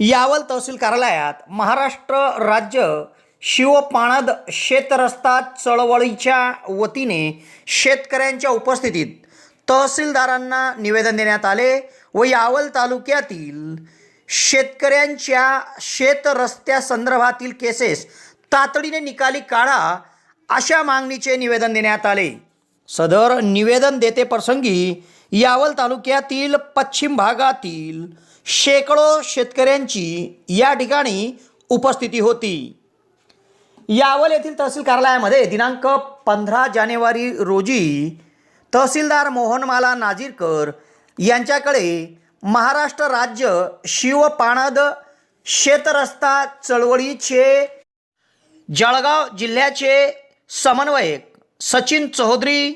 यावल तहसील कार्यालयात महाराष्ट्र राज्य शिवपाणद शेतरस्ता चळवळीच्या वतीने शेतकऱ्यांच्या उपस्थितीत तहसीलदारांना निवेदन देण्यात आले व यावल तालुक्यातील शेतकऱ्यांच्या शेतरस्त्यासंदर्भातील केसेस तातडीने निकाली काढा अशा मागणीचे निवेदन देण्यात आले. सदर निवेदन देते प्रसंगी यावल तालुक्यातील पश्चिम भागातील शेकडो शेतकऱ्यांची या ठिकाणी उपस्थिती होती. यावल येथील तहसील कार्यालयामध्ये दिनांक पंधरा जानेवारी रोजी तहसीलदार मोहनमाला नाजीरकर यांच्याकडे महाराष्ट्र राज्य शिवपाणद शेतरस्ता चळवळीचे जळगाव जिल्ह्याचे समन्वयक सचिन चौधरी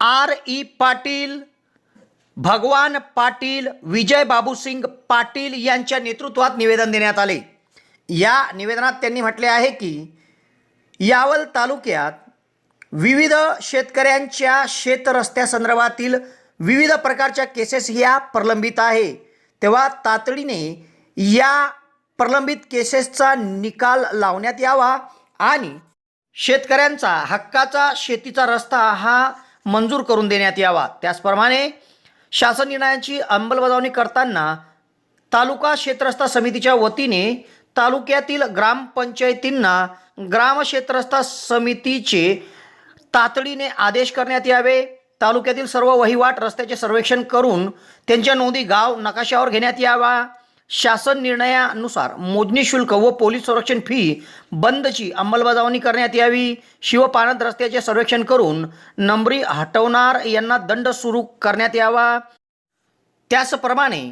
आर ई पाटील भगवान पाटील विजय बाबूसिंग पाटील यांच्या नेतृत्वात निवेदन देण्यात आले. या निवेदनात त्यांनी म्हटले आहे की यावल तालुक्यात विविध शेतकऱ्यांच्या शेतरस्त्यासंदर्भातील विविध प्रकारच्या केसेस ह्या प्रलंबित आहे. तेव्हा तातडीने या प्रलंबित केसेसचा निकाल लावण्यात यावा आणि शेतकऱ्यांचा हक्काचा शेतीचा रस्ता हा मंजूर करून देण्यात यावा. त्याचप्रमाणे शासन निर्णयाची अंमलबजावणी करताना तालुका क्षेत्रस्था समितीच्या वतीने तालुक्यातील ग्रामपंचायतींना ग्राम क्षेत्रस्था समितीचे तातडीने आदेश करण्यात यावे. तालुक्यातील सर्व वहिवाट रस्त्याचे सर्वेक्षण करून त्यांच्या नोंदी गाव नकाशावर घेण्यात यावा. शासन निर्णयानुसार मोजणी शुल्क व पोलीस संरक्षण फी बंदची अंमलबजावणी करण्यात यावी. शिवपानद रस्त्याचे सर्वेक्षण करून नंबरी हटवणार यांना दंड सुरू करण्यात यावा. त्याचप्रमाणे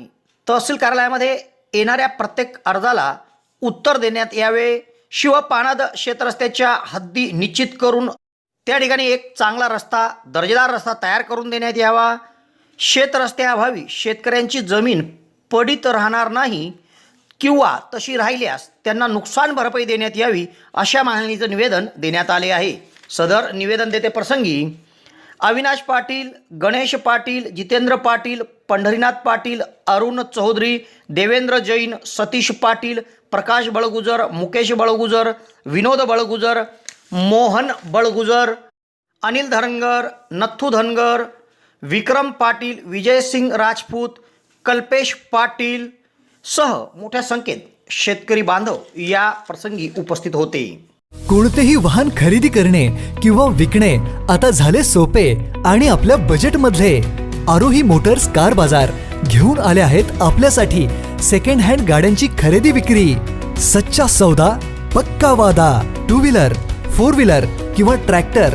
तहसील कार्यालयामध्ये येणाऱ्या प्रत्येक अर्जाला उत्तर देण्यात यावे. शिवपाणद शेतरस्त्याच्या हद्दी निश्चित करून त्या ठिकाणी एक चांगला रस्ता दर्जेदार रस्ता तयार करून देण्यात यावा. शेतरस्त्याअभावी शेतकऱ्यांची जमीन पडीत राहणार नाही किंवा तशी राहिल्यास त्यांना नुकसान भरपाई देण्यात यावी अशा मागणीचं निवेदन देण्यात आले आहे. सदर निवेदन देते प्रसंगी अविनाश पाटील गणेश पाटील जितेंद्र पाटील पंढरीनाथ पाटील अरुण चौधरी देवेंद्र जैन सतीश पाटील प्रकाश बळगुजर मुकेश बळगुजर विनोद बळगुजर मोहन बळगुजर अनिल धनगर नथू धनगर विक्रम पाटील विजयसिंग राजपूत कल्पेश पाटील सह मोठ्या संख्येत शेतकरी बांधव या प्रसंगी उपस्थित होते. कोणतेही वाहन खरेदी करणे किंवा विकणे आता झाले सोपे आणि आपल्या बजेटमधले आरोही मोटर्स कार बाजार घेऊन आले आहेत आपल्यासाठी सेकंड हँड गाड्यांची खरेदी विक्री. सच्चा सौदा पक्का वादा टू व्हीलर फोर व्हीलर किंवा ट्रॅक्टर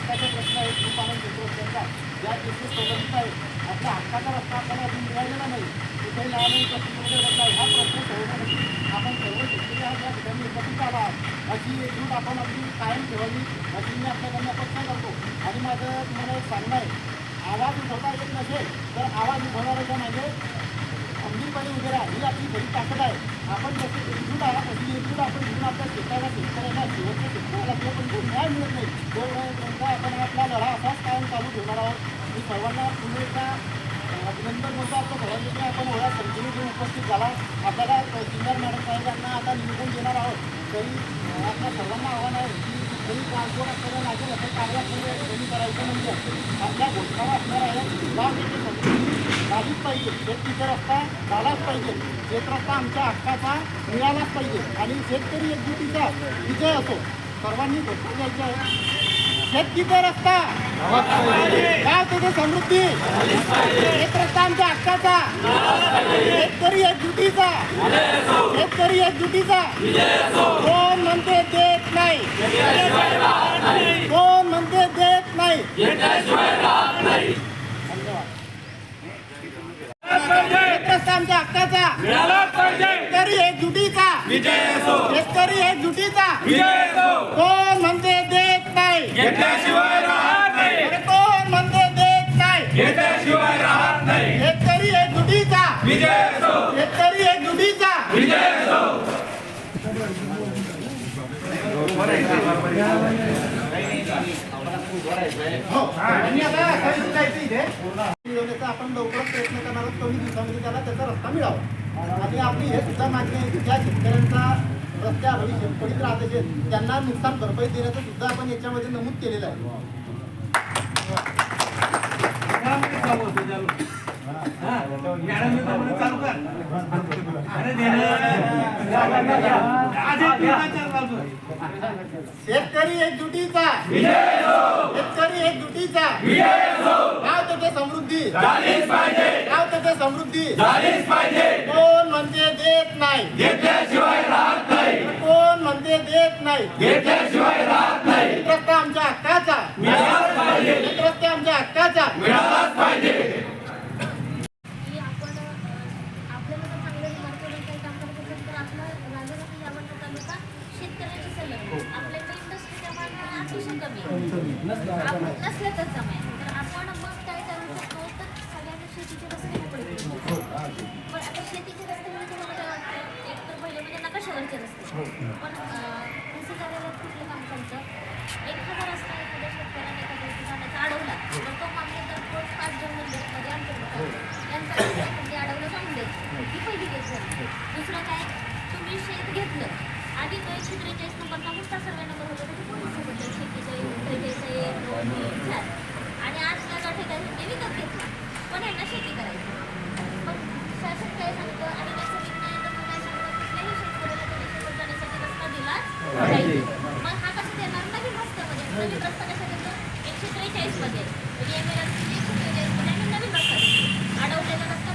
हक्काचा प्रश्न आहे खूप आनंद घेतो त्यांचा ज्या दिवशी प्रलंबित आहे आपल्या हक्काचा रस्ता आपल्याला अजून मिळालेला नाही कुठे न्यायालयीन प्रश्न बदला ह्या प्रश्न सोडवण्यासाठी आपण सर्व शेतकरी आहात या ठिकाणी एकत्रित आलो आहात अशी एकजूट आपण अगदी कायम ठेवावी अशी मी आपल्याकडनं अपेक्षा करतो आणि माझं तुम्हाला एक सांगणं आहे आवाज उठवता येत नसेल तर आवाज उठवणाऱ्याच्या मागे खंबीरपणे उभे राहा ही आपली बरी ताकद आहे. आपण जशी एकजूट आला तशी एकजूट आपण घेऊन आपल्या शेताला शेतकऱ्याला शेवटच्या शेतकऱ्याला किंवा पण जो न्याय मिळत नाही. तोपर्यंत आपण आपला लढा असाच कायम चालू ठेवणार आहोत. मी सर्वांना पुन्हा एकदा अभिनंदन करतो आपल्या सर्वांनी आपण ओळ्या संख्येने घेऊन उपस्थित झाला. आपल्याला सिनियर मॅडम साहेबांना आता निवेदन देणार आहोत. तरी आपल्या सर्वांना आव्हान आहे की कुठेही ट्रान्सपोर्ट असताना लागेल असं कार्य कमी करायचं म्हणजे आपल्या घोषणा असणार आहे. लाभ झालीच पाहिजे. शेतकीचा तिथे रस्ता झालाच पाहिजे. शेत रस्ता आमच्या हक्काचा मिळालाच पाहिजे. आणि शेतकरी एकजुटीचा विजय असो सर्वांनी घोषणा द्यायची आहे. शेत तिथे रस्ता. गाव तिथे समृद्धी. शेत रस्ता आमच्या हक्काचा. शेतकरी एकजुटीचा. शेतकरी एकजुटीचा. कोण म्हणते देत नाही? कोण म्हणते देत नाही? धन्यवाद शेत रस्ता आमच्या हक्काचा शेतकरी एकजुटीचा शेतकरी एकजुटीचा कोण म्हणते देत नाही? अरे कोण म्हणते देत नाही? शेतकरी एकजुटीचा शेतकरी एकजुटीचा हो आणि आता काही जायचं इथे. मिळवण्याचा आपण लवकरच प्रयत्न करणार आहोत कमी दिवसामध्ये त्याला त्याचा रस्ता मिळावा आणि आपली हे सुद्धा मागणी आहे की ज्या शेतकऱ्यांचा रस्त्या भविष्य पडीत राहत असेल त्यांना नुकसान भरपाई देण्याचं सुद्धा आपण याच्यामध्ये नमूद केलेलं आहे शेतकरी एकजुटीचा शेतकरी एकजुटीचा गाव तेथे समृद्धी. गाव तेथे समृद्धी. कोण म्हणते देत नाही. कोण म्हणते देत नाही रस्ता आमच्या हक्काचा रस्ता आमच्या हक्काचा की आपण अ, आपल्याला जर चांगलं मार्केटवर काही काम करायचं असेल तर आपला राजाराणी यावंत तालुका शेतकऱ्याची संलग्न आपल्याकडे इंडस्ट्री प्रमाण अतिशय कमी आहे आपण नसलं तर तर आपण मग काय करू शकतो तर सगळ्यांना शेतीचे रस्ते मोकळे पण आता शेतीचे रस्ते म्हणजे मला काय वाटतं एक तर पहिले म्हणजे नकाशावरचे रस्ते. पण कृषी कार्यालयात कुठलं काम चालतं एखादा रस्ता एखाद्या शेतकऱ्याने एखाद्या ठिकाणाचा अडवला तर तो मागणी तर पाच जणमध्ये अंतर्गत आहे. त्यांचा म्हणजे अडवलं जाऊन द्यायचं ही पहिली केस झाली दुसरं काय तुम्ही शेत घेतलं आधी तो एकशे त्रेचाळीस नंबरचा नुसता सर्वे नंबर होता त्याची पोलीस होते शेतीचे त्रेचाळीस एक दोन तीन चार आणि आज त्या ठिकाणी ते विकत घेतलं पण यांना शेती करायची मग शासन काय सांगतं आणि नैसर्गिक न्यायालयानं काय सांगतं कुठल्याही शेतकऱ्याला त्याच्या शेतात जाण्यासाठी रस्ता दिला मग हा कसं देणार नवीन रस्त्यामध्ये म्हणजे. नवीन म्हणजे रस्ता कसा देतो एकशे त्रेचाळीसमध्ये. म्हणजे एम एल एकशे त्रेचाळीसमध्ये आणि नवीन रस्ता देतो अडवलेला रस्ता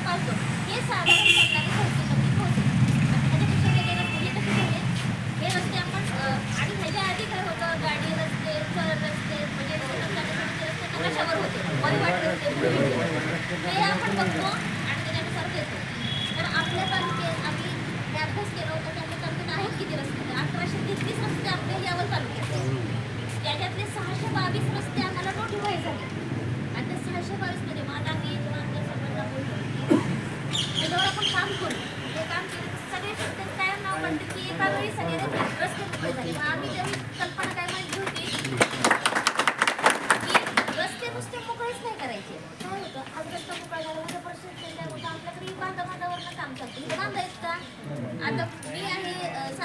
हे साधारण सरकारी संस्थेमध्ये पोहोचेल. आता वेगळे रस्ते हे कसे हे रस्ते आपण आणि ह्याच्या आधी काय होतं? गाडी रस्ते चर रस्ते म्हणजे रस्ते नकाशावर होते? रस्ते म्हणजे. ते आपण बघतो आणि त्याच्यानुसार देतो तर आपल्या तालुक्यात आम्ही हे अभ्यास केला होता की आपल्या तालुक्यात आहेत किती रस्ते अठराशे तेहतीस रस्ते आपल्या यावर तालुक्यात त्याच्यातले सहाशे बावीस रस्ते आम्हाला नोटिफाय झाले. आणि त्या सहाशे बावीसमध्ये मग आता आम्ही जेव्हा आमच्या सरकारला बोललो त्याच्यावर आपण काम करू. ते काम केलं सगळे शेतकरी काय नाव म्हणते की एका वेळी सगळे रस्ते मोकळे झाले. मग आम्ही त्यावेळी कल्पना काय मांडली होती की रस्ते नुसते मोकळेच नाही करायचे काय होतं आज रस्ता मोकळा झाला उद्या परत काय होतं आपल्याकडे बांधा बांधावरनं काम चालतं इथं बांधायचं का आता मी आहे अं,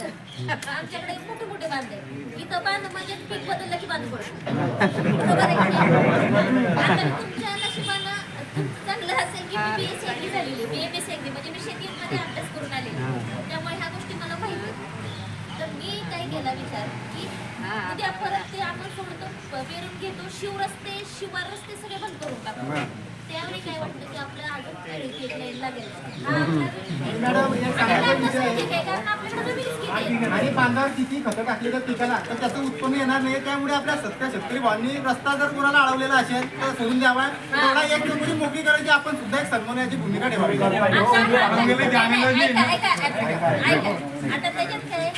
फलटण आमच्याकडे मोठे मोठे बांध आहेत इथं बांध म्हणजे पीक बदललं की बांध तुमच्या नशिबानं चांगलं असेल की मी बी एस सी झालेली. बी एम एस सी म्हणजे मी शेतीमध्ये अभ्यास करून आलेली. त्यामुळे ह्या गोष्टी मला माहिती. तर मी काय केला विचार की उद्या परत ते आपण सोडतो पेरून घेतो. शिवरस्ते शिवार रस्ते सगळे बंद करून टाकतो. त्यावेळी काय वाटतं की आपल्याला अजून काही एक लाईन लागेल? हा आपला मॅडम, एक आणि बांधावर किती खतं टाकली तर पिकाला तर त्याचं उत्पन्न येणार नाही. त्यामुळे आपल्या सत्या शेतकरी भावांनी रस्ता जर कोणाला अडवलेला असेल तर सोडून द्यावा. तेवढा एक नंबरी मोकळी करायची. आपण सुद्धा एक सन्मानाची भूमिका ठेवावी. आता- त्याच्यात काय?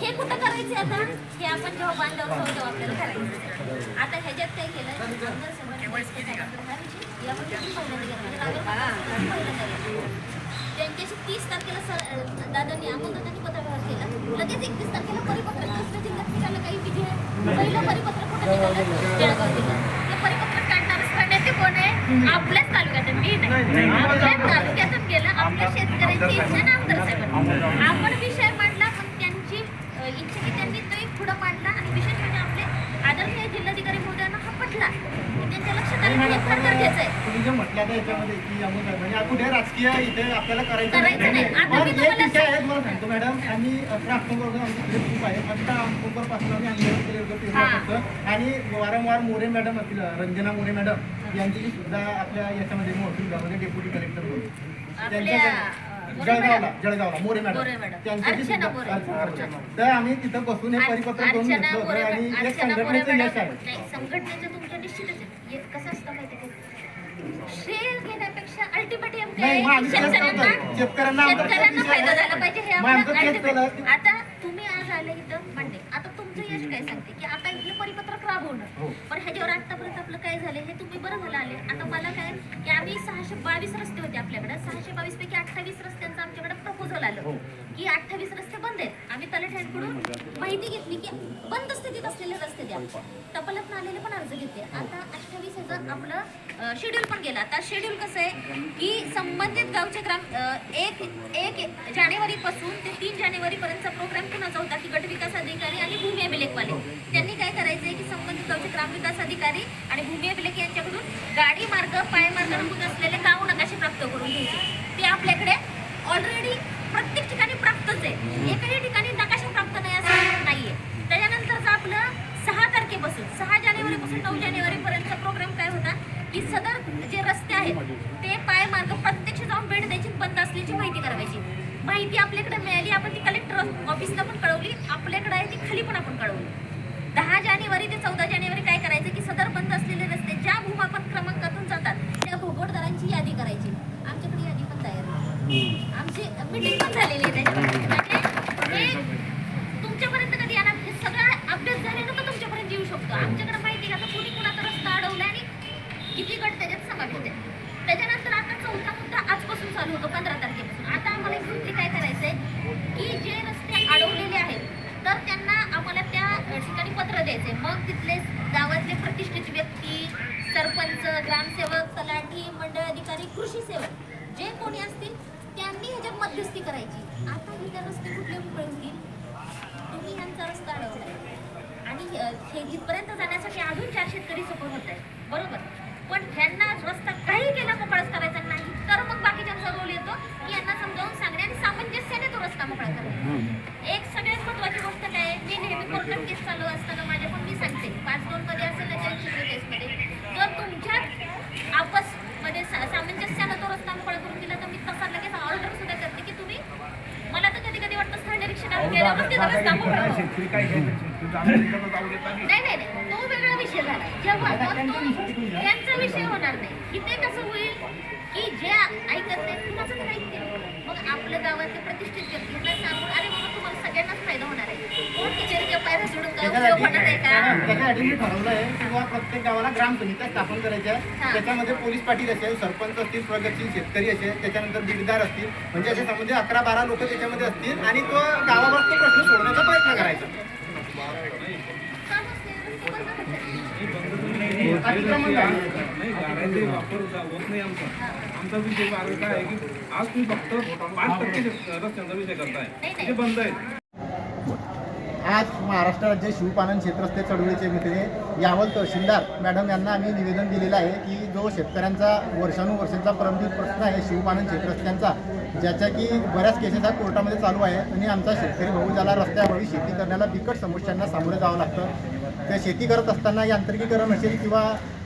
हे कुठं करायचे आता? हे आपण जेव्हा बांधल्यावर होतो आपल्याला करायचं आता ह्याच्यात काय केलं? त्यांच्याशी तीस तारखेला सर दादांनी पत्रव्यवहार केला लगेच एकतीस तारखेला परिपत्रक दुसऱ्या जिल्ह्यात निघालं काही विधी आहे पहिलं परिपत्रक कुठं निघालं जळगाव जिल्ह्यात ते परिपत्रक काढणारच करण्याचे कोण आहे आपल्याच तालुक्यातून मी नाही तालुक्यातून गेलं आपल्या शेतकऱ्यांची इच्छा ना आमदार साहेबांनी आपण विषय मांडला पण त्यांची इच्छा की त्यांनी तो एक पुढं मांडला आणि विशेष म्हणजे आपले आदरणीय जिल्हाधिकारी महोदयांना हा पटला त्यांच्या लक्षात आलं तुम्ही जे म्हटलं आता याच्यामध्ये की म्हणजे कुठे राजकीय इथे आपल्याला करायचं करायचं नाही. आता पण मी एक तुम्हाला विषय आहे तुम्हाला सांगतो मॅडम आम्ही खूप आहे आम्ही आंदोलन केलं होतं हा. आणि वारंवार मोरे मॅडम असतील रंजना मोरे मॅडम यांची सुद्धा आपल्या याच्यामध्ये महसूल विभागामध्ये डेप्युटी कलेक्टर आपल्या अ, मोरे जळगावला मॅडम. जळगावला मोरे मॅडम मोरे मॅडम. त्यांच्याशी अर्चना सुद्धा- मोरे. अर्चना- अर्चना. तर आम्ही तिथं बसून हे परिपत्रक करून अर्चना घेतलं मोरे होतं आणि मॅडम- एक अर्चना मोरे संघटनेचं यश आहे नाही संघटनेचं तुमच्या निश्चितच आहे हे कसं असतं माहिती आहे का श्रेय घेण्यापेक्षा शेतकऱ्यांना. शेतकऱ्यांना शेतकऱ्यांना फायदा. झाला पाहिजे हे आपलं ultimate. केलं. आता तुम्ही आज आले इथं मांडे आता तुमचं यश काय सांगते की आता इथलं परिपत्रक हो. राबवणं पण ह्याच्यावर आतापर्यंत आपलं काय झालं हे तुम्ही बरं झालं आले आता मला काय की आम्ही सहाशे बावीस रस्ते होते आपल्याकडे सहाशे बावीस पैकी अठ्ठावीस रस्त्यांचं आमच्याकडे प्रपोजल आलं हो. की अठ्ठावीस रस्ते बंद आहेत. आम्ही तलाठ्यांकडून माहिती घेतली की बंद स्थितीत असलेले रस्ते द्या. टपालात आलेले पण अर्ज घेते आता अठ्ठावीस हजार आपलं शेड्यूल पण गेलं. आता शेड्यूल कसं आहे की संबंधित गावचे ग्राम एक एक जानेवारीपासून ते तीन जानेवारीपर्यंतचा प्रोग्राम कुणाचा होता की गट विकास अधिकारी आणि भूमी अभिलेखवाले? त्यांनी काय करायचं आहे की संबंधित गावचे ग्रामविकास अधिकारी आणि भूमी अभिलेख यांच्याकडून गाडी मार्ग पाय मार्ग असलेले गाव नकाशे प्राप्त करून घ्यायचे. ते आपल्याकडे ऑलरेडी प्राप्तच आहे. एकही ठिकाणी नकाशा प्राप्त नाही असं नाहीये. त्याच्यानंतरचं आपलं सहा तारखेपासून सहा जानेवारीपासून नऊ जानेवारी पर्यंतचा प्रोग्राम काय होता? की सदर जे रस्ते आहेत ते पाय मार्ग प्रत्यक्ष जाऊन भेट द्यायची बंद असल्याची माहिती करायची. माहिती आपल्याकडे मिळाली आपण ती कलेक्टर ऑफिसला पण कळवली आपल्याकडे आहे ती खाली पण आपण कळवली. दहा जानेवारी ते चौदा जानेवारी काय करायचं? की सदर बंद असलेले रस्ते ज्या भूमापन क्रमांकातून जातात त्या भोगोटदारांची यादी करायची. आमच्याकडे यादी पण तयार आमची मीटिंग पण झालेली आहे त्याच्यामध्ये म्हणजे हे तुमच्यापर्यंत कधी येणार हे सगळं अपडेट झाल्यानं तर तुमच्यापर्यंत येऊ शकतो आमच्याकडे माहिती आहे आता कुणी कुणाचा रस्ता अडवला आणि किती गट त्याच्यात समाविष्ट आहे त्याच्यानंतर आता चौथा मुद्दा आजपासून चालू होतो पंधरा तारखेपासून आता आम्हाला एक्झॅक्टली काय करायचंय की जे रस्ते अडवलेले आहेत तर त्यांना आम्हाला त्या अ, ठिकाणी पत्र द्यायचे मग तिथले गावातले प्रतिष्ठित व्यक्ती सरपंच ग्रामसेवक तलाठी मंडळ अधिकारी कृषी सेवक जे कोणी असतील त्यांनी ह्याच्यात मध्यस्थी करायची आता रस्ते कुठले उकळतील? तुम्ही ह्यांचा रस्ता अडवलाय. आणि हे इथपर्यंत जाण्यासाठी अजून चार शेतकरी सपोर्ट होत आहेत. बरोबर. पण ह्यांना रस्ता काही केला मोकळाच करायचा नाही तर मग बाकीच्यांचा रोल येतो की यांना समजावून सांगणे आणि सामंजस्याने तो रस्ता मोकळा करणे एक सगळ्यात महत्वाची गोष्ट काय आहे, मी नेहमी कोर्टात केस चालू असताना माझ्या पण मी सांगते पाच दोन मध्ये असेल ना चाळीस केसमध्ये जर तुमच्या आपसमध्ये सा- सामंजस्यानं तो रस्ता मोकळा करून दिला तर मी तसा लगेच ऑर्डर सुद्धा करते की तुम्ही मला तर कधी कधी वाटतं स्थळ निरीक्षणावर गेल्यावर तिथं रस्ता मोकळा व्हावा. नाही नाही नाही तो वेगळा विषय झाला जेव्हा मग तो त्यांचा विषय होणार नाही इथे कसं होईल की जे ऐकत नाही कुणाचं तर ऐकते मग आपल्या गावातले प्रतिष्ठित व्यक्तींना सांगून अरे बाबा तुम्हाला सगळ्यांनाच फायदा होणार आहे कोण टीचरच्या आहे का? त्याच्यासाठी मी ठरवलं आहे किंवा प्रत्येक गावाला ग्राम समित्या स्थापन करायच्या हा. आहे त्याच्यामध्ये पोलीस पाटील असेल सरपंच असतील प्रगतशील शेतकरी असेल त्याच्यानंतर बिगदार असतील म्हणजे असे समजे अकरा बारा लोक त्याच्यामध्ये असतील आणि तो गावावर तो प्रश्न सोडवण्याचा प्रयत्न करायचा. गाड्यांचे वापर होत नाही आमचा आमचा विषय मार्ग काय आहे की आज तुम्ही फक्त पाच टक्के रस्त्यांचा विषय करताय. ते बंद आहेत आज महाराष्ट्र राज्य शिवपालन क्षेत्रस्थ चळवळीचे मित्र यावल तहसीलदार मॅडम यांना आम्ही निवेदन दिलेलं आहे की जो शेतकऱ्यांचा वर्षानुवर्षांचा प्रलंबित प्रश्न आहे शिवपालन क्षेत्रस्थांचा ज्याच्या की बऱ्याच केसेस हा कोर्टामध्ये चालू आहे आणि आमचा शेतकरी भाऊ ज्याला रस्त्यावरी शेती करण्याला बिकट समस्यांना सामोरे जावं लागतं. त्या शेती करत असताना यांत्रिकीकरण असेल किंवा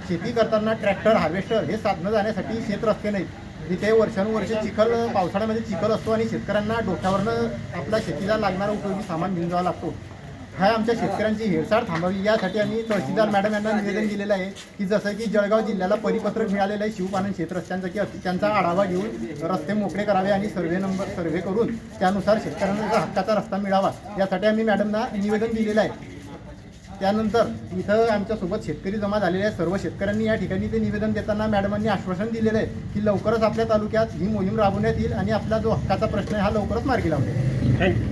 शेती करताना ट्रॅक्टर हार्वेस्टर हे साधनं जाण्यासाठी शेत रस्ते नाहीत तिथे वर्षानुवर्षे चिखल पावसाळ्यामध्ये चिखल असतो आणि शेतकऱ्यांना डोक्यावरनं आपल्या शेतीला लागणारा उपयोगी सामान घेऊन जावा लागतो. हा आमच्या शेतकऱ्यांची हेळसाळ थांबावी. यासाठी आम्ही तहसीलदार मॅडम यांना निवेदन दिलेलं आहे की जसं की जळगाव जिल्ह्याला परिपत्रक मिळालेलं आहे शिवपालन क्षेत्र की त्यांचा आढावा घेऊन रस्ते मोकळे करावे आणि सर्वे नंबर सर्वे करून त्यानुसार शेतकऱ्यांना हक्काचा रस्ता मिळावा यासाठी आम्ही मॅडमना निवेदन दिलेलं आहे. त्यानंतर इथं आमच्यासोबत शेतकरी जमा झालेले आहेत. सर्व शेतकऱ्यांनी या ठिकाणी ते निवेदन देताना मॅडमांनी आश्वासन दिलेलं आहे की लवकरच आपल्या तालुक्यात ही मोहीम राबवण्यात येईल आणि आपला जो हक्काचा प्रश्न आहे हा लवकरच मार्गी लावण्यात थँक्यू